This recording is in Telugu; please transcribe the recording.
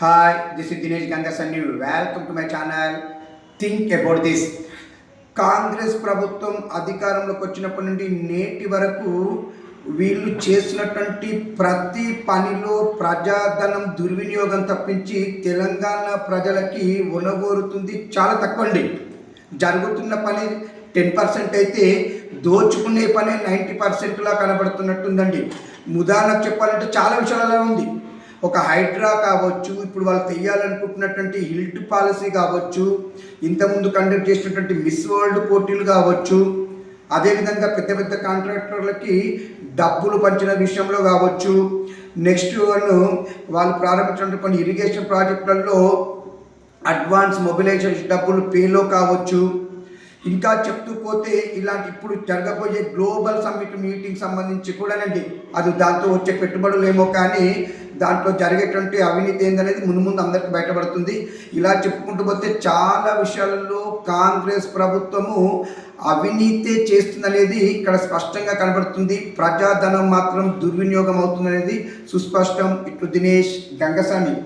Hi this is Dinesh Gangasanni welcome to my channel think about this Congress ప్రభుత్వం అధికారంలోకి వచ్చినప్పటి నుండి నేటి వరకు వీళ్ళు చేసినటువంటి ప్రతి పనిలో ప్రజాధనం దుర్వినియోగం తప్పించి తెలంగాణ ప్రజలకి ఉనగోరుతుంది చాలా తక్కువ అండి జరుగుతున్న పని టెన్ పర్సెంట్ అయితే దోచుకునే పని నైంటీ పర్సెంట్లా కనబడుతున్నట్టుందండి. ఉదాహరణకు చెప్పాలంటే చాలా విషయాలలో ఉంది. ఒక హైడ్రా కావచ్చు ఇప్పుడు వాళ్ళు తెయ్యాలనుకుంటున్నటువంటి హిల్ట్ పాలసీ కావచ్చు ఇంతకుముందు కండక్ట్ చేసినటువంటి మిస్ వరల్డ్ పోటీలు కావచ్చు అదేవిధంగా పెద్ద పెద్ద కాంట్రాక్టర్లకి డబ్బులు పంచిన విషయంలో కావచ్చు. నెక్స్ట్ వన్ వాళ్ళు ప్రారంభించినటువంటి కొన్ని ఇరిగేషన్ ప్రాజెక్టులలో అడ్వాన్స్ మొబిలైజేషన్ డబ్బులు పేలో కావచ్చు. ఇంకా చెప్తూ పోతే ఇలాంటి ఇప్పుడు జరగబోయే గ్లోబల్ సమ్మిట్ మీటింగ్ సంబంధించి కూడానండి. అది దాంతో వచ్చే పెట్టుబడులు ఏమో కానీ దాంట్లో జరిగేటువంటి అవినీతి ఏందనేది ముందు ముందు అందరికీ బయటపడుతుంది. ఇలా చెప్పుకుంటూ పోతే చాలా విషయాలలో కాంగ్రెస్ ప్రభుత్వము అవినీతే చేస్తుందనేది ఇక్కడ స్పష్టంగా కనబడుతుంది. ప్రజాధనం మాత్రం దుర్వినియోగం అవుతుందనేది సుస్పష్టం. ఇట్లు దినేష్ గంగసాని.